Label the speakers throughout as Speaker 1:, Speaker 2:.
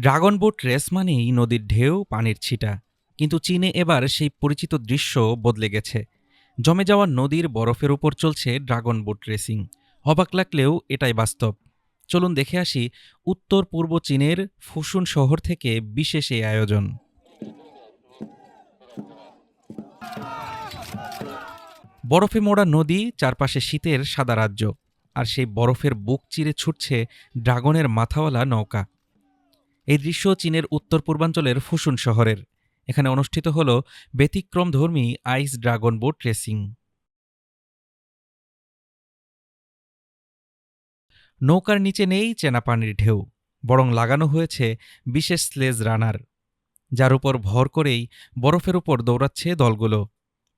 Speaker 1: Dragon boat race মানেই নদীর ঢেউ, পানির ছিটা। কিন্তু চীনে এবার সেই পরিচিত দৃশ্য বদলে গেছে। জমে যাওয়া নদীর বরফের উপর চলছে ড্রাগন বোট রেসিং। অবাক লাগলেও এটাই বাস্তব। চলুন দেখে আসি উত্তর পূর্ব চীনের ফুসুন শহর থেকে বিশেষ এই আয়োজন। বরফে মোড়া নদী চারপাশে শীতের সাদা রাজ্য, আর সেই বরফের বুক চিরে ছুটছে ড্রাগনের মাথাওয়ালা নৌকা। এই দৃশ্য চীনের উত্তর পূর্বাঞ্চলের ফুসুন শহরের। এখানে অনুষ্ঠিত হল ব্যতিক্রমধর্মী আইস ড্রাগন বোট রেসিং। নৌকার নিচে নেই চেনা পানির ঢেউ, বরং লাগানো হয়েছে বিশেষ স্লেজ রানার, যার উপর ভর করেই বরফের উপর দৌড়াচ্ছে দলগুলো।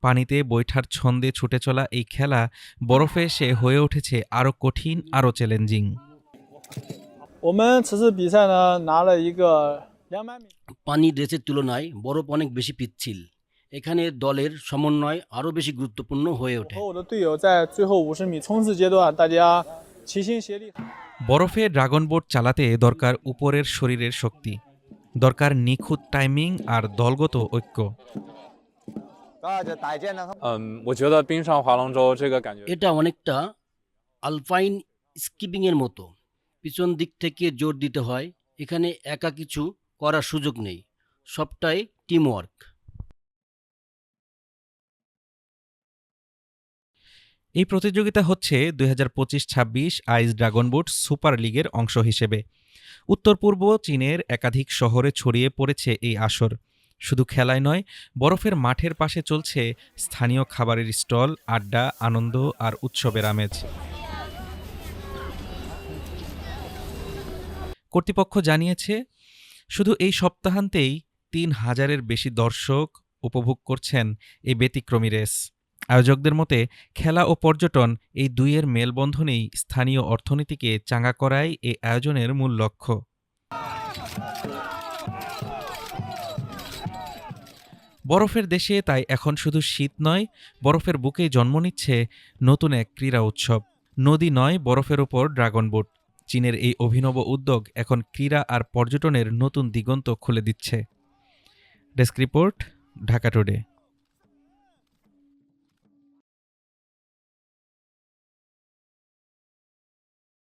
Speaker 1: পানিতে বৈঠার ছন্দে ছুটে চলা এই খেলা বরফে এসে হয়ে উঠেছে আরও কঠিন, আরও চ্যালেঞ্জিং।
Speaker 2: 我们此次比赛呢拿了一个两百米。
Speaker 3: পানির রেসের তুলনায় বরফ অনেক বেশি পিচ্ছিল এখানে দলের সমন্বয় আরও বেশি গুরুত্বপূর্ণ হয়ে ওঠে
Speaker 2: 和我的队友在最后五十米冲刺阶段，大家齐心协力。
Speaker 1: বরফে ড্রাগন বোট চালাতে দরকার উপরের শরীরের শক্তি দরকার নিখুঁত টাইমিং আর দলগত ঐক্য
Speaker 4: 嗯，我觉得冰上划龙舟这个感觉
Speaker 3: এটা অনেকটা আলপাইন স্কিপিংয়ের মতো পিছন দিক থেকে জোর দিতে হয়। এখানে একা কিছু করার সুযোগ নেই। সবটাই টিমওয়ার্ক
Speaker 1: এই প্রতিযোগিতা হচ্ছে দুই হাজার পঁচিশ ছাব্বিশ আইস ড্রাগন বোট সুপার লিগের অংশ হিসেবে। উত্তর পূর্ব চীনের একাধিক শহরে ছড়িয়ে পড়েছে এই আসর। শুধু খেলায় নয়, বরফের মাঠের পাশে চলছে স্থানীয় খাবারের স্টল, আড্ডা, আনন্দ আর উৎসবের আমেজ। কর্তৃপক্ষ জানিয়েছে, শুধু এই সপ্তাহান্তেই তিন হাজারের বেশি দর্শক উপভোগ করছেন এই ব্যতিক্রমী রেস। আয়োজকদের মতে, খেলা ও পর্যটন এই দুইয়ের মেলবন্ধনেই স্থানীয় অর্থনীতিকে চাঙ্গা করাই এই আয়োজনের মূল লক্ষ্য। বরফের দেশে তাই এখন শুধু শীত নয়, বরফের বুকেই জন্ম নিচ্ছে নতুন এক ক্রীড়া উৎসব। নদী নয়, বরফের ওপর ড্রাগন বোট। চীনের এই অভিনব উদ্যোগ এখন ক্রীড়া আর পর্যটনের নতুন দিগন্ত খুলে দিচ্ছে। Desk report, Dhaka today.